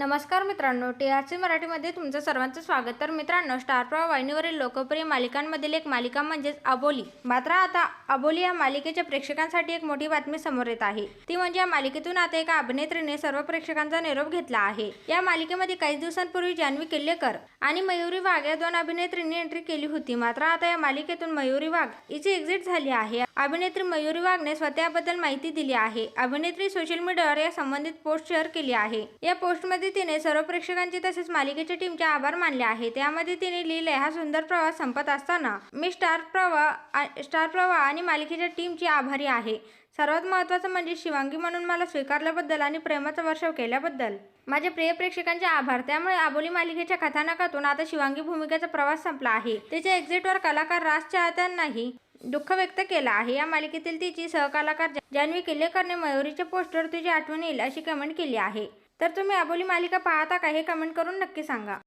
नमस्कार मित्रांनो T R C मराठीमध्ये तुमचं सर्वांचं स्वागत. तर मित्रांनो स्टार प्रवाह वाहिनीवरील लोकप्रिय मालिकांमधील एक मालिका म्हणजेच अबोली. मात्र आता अबोली या मालिकेच्या प्रेक्षकांसाठी एक मोठी बातमी समोर येत आहे. ती म्हणजे या मालिकेतून आता एका अभिनेत्रीने सर्व प्रेक्षकांचा निरोप घेतला आहे. या मालिकेमध्ये काही दिवसांपूर्वी जान्हवी किल्लेकर आणि मयुरी वाघ या दोन अभिनेत्रींनी एंट्री केली होती. मात्र आता या मालिकेतून मयुरी वाघ हिची एक्झिट झाली आहे. अभिनेत्री मयुरी वाघने स्वतःबद्दल माहिती दिली आहे. अभिनेत्री सोशल मीडियावर या संबंधित पोस्ट शेअर केली आहे. या पोस्टमध्ये तिने सर्व प्रेक्षकांचे तसेच मालिकेच्या टीमचे आभार मानले आहे. त्यामध्ये तिने लिहिले हा सुंदर प्रवास संपत असताना मी स्टार प्रवाह स्टार प्रवाह आणि मालिकेच्या टीमची आभारी आहे. सर्वात महत्त्वाचं म्हणजे शिवांगी म्हणून मला स्वीकारल्याबद्दल आणि प्रेमाचा वर्षाव केल्याबद्दल. माझ्या प्रिय प्रेक्षकांचे आभार. त्यामुळे आबोली मालिकेच्या कथानकातून आता शिवांगी भूमिकेचा प्रवास संपला आहे. तिच्या एक्झिटवर कलाकार राज चाहत्यांनाही दुःख व्यक्त केलं आहे. या मालिकेतील तिची सहकलाकार जान्हवी किल्लेकरने मयुरीच्या पोस्टर तुझी आठवण येईल अशी कमेंट केली आहे. तर तुम्ही अबोली मालिका पाहता का हे कमेंट करून नक्की सांगा.